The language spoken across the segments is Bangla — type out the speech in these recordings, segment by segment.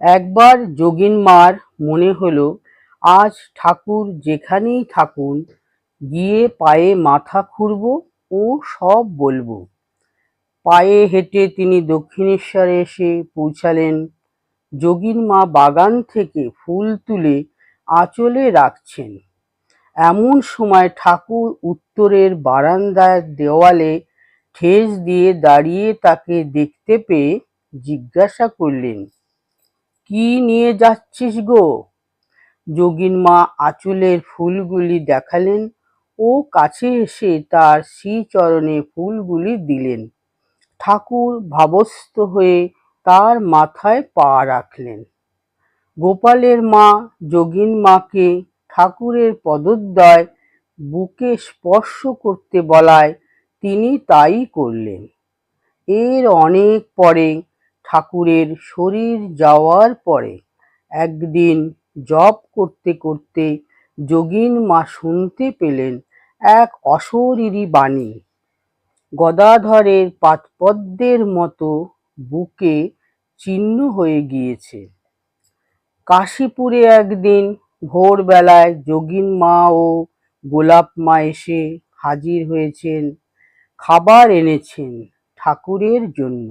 একবার যোগিন মার মনে হলো, আজ ঠাকুর যেখানেই থাকুন, গিয়ে পায়ে মাথা খুঁড়ব ও সব বলব। পায়ে হেঁটে তিনি দক্ষিণেশ্বরে এসে পৌঁছালেন। যোগীন মা বাগান থেকে ফুল তুলে আঁচলে রাখছেন। এমন সময় ঠাকুর উত্তরের বারান্দার দেওয়ালে ঠেস দিয়ে দাঁড়িয়ে তাকে দেখতে পেয়ে জিজ্ঞাসা করলেন কি নিয়ে যাচ্ছিস গো? যোগিন মা আঁচলের ফুলগুলি দেখালেন ও কাছে এসে তার শ্রীচরণে ফুলগুলি দিলেন। ঠাকুর ভাবস্থ হয়ে তার মাথায় পা রাখলেন। গোপালের মা যোগিন মাকে ঠাকুরের পদদ্বয় বুকে স্পর্শ করতে বলায় তিনি তাই করলেন। এর অনেক পরে ঠাকুরের শরীর যাওয়ার পরে একদিন জপ করতে করতে যোগিন মা শুনতে পেলেন এক অশরীরী বাণী। গদাধরের পাদপদ্মের মতো বুকে চিহ্ন হয়ে গিয়েছে। কাশীপুরে একদিন ভোরবেলায় যোগিন মা ও গোলাপ মা এসে হাজির হয়েছেন, খাবার এনেছেন ঠাকুরের জন্য।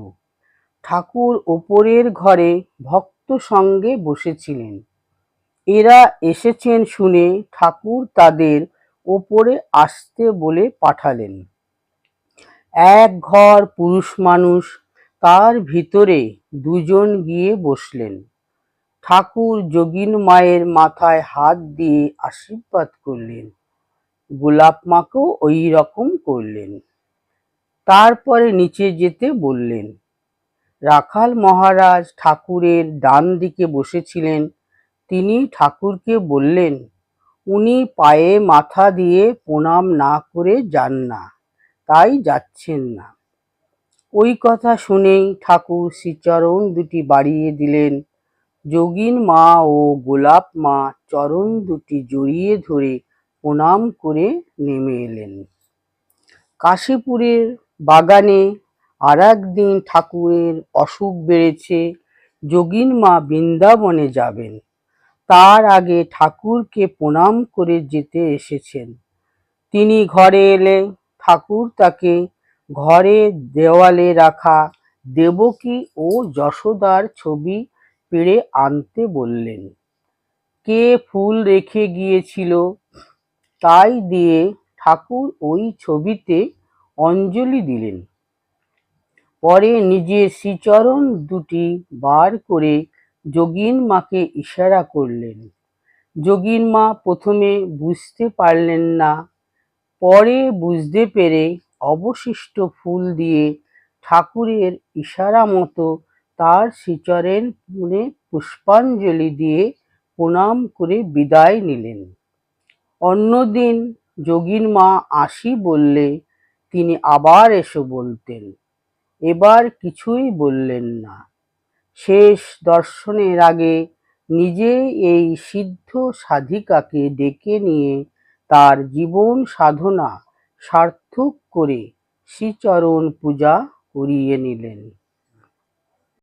ঠাকুর ওপরের ঘরে ভক্ত সঙ্গে বসেছিলেন। এরা এসেছেন শুনে ঠাকুর তাদের ওপরে আসতে বলে পাঠালেন। এক ঘর পুরুষ মানুষ, তার ভিতরে দুজন গিয়ে বসলেন। ঠাকুর যোগিন মায়ের মাথায় হাত দিয়ে আশীর্বাদ করলেন। গোলাপ মাকেও ওই রকম করলেন। তারপরে নিচে যেতে বললেন রাখাল মহারাজ ঠাকুরের ডান দিকে বসেছিলেন। তিনি ঠাকুরকে বললেন, উনি পায়ে মাথা দিয়ে প্রণাম না করে যান না, তাই যাচ্ছেন না। ওই কথা শুনেই ঠাকুর শ্রীচরণ দুটি বাড়িয়ে দিলেন। যোগিন মা ও গোলাপ মা চরণ দুটি জড়িয়ে ধরে প্রণাম করে নেমে এলেন। কাশীপুরের বাগানে আর একদিন ঠাকুরের অসুখ বেড়েছে, যোগিন মা বৃন্দাবনে যাবেন। তার আগে ঠাকুরকে প্রণাম করে যেতে এসেছেন। তিনি ঘরে এলে ঠাকুর তাকে ঘরে দেওয়ালে রাখা দেবকী ও যশোদার ছবি পেড়ে আনতে বললেন, কে ফুল রেখে গিয়েছিল তাই দিয়ে ঠাকুর ওই ছবিতে অঞ্জলি দিলেন। পরে নিজের শ্রীচরণ দুটি বার করে যোগিন মাকে ইশারা করলেন। যোগিন মা প্রথমে বুঝতে পারলেন না, পরে বুঝতে পেরে অবশিষ্ট ফুল দিয়ে ঠাকুরের ইশারা মতো তার শ্রীচরের পুনে পুষ্পাঞ্জলি দিয়ে প্রণাম করে বিদায় নিলেন। অন্যদিন যোগিন মা আসি বললে, তিনি আবার এসো বলতেন এবার কিছুই বললেন না। শেষ দর্শনের আগে নিজে এই সিদ্ধ সাধিকাকে ডেকে নিয়ে তার জীবন সাধনা সার্থক করে শ্রীচরণ পূজা করিয়ে নিলেন।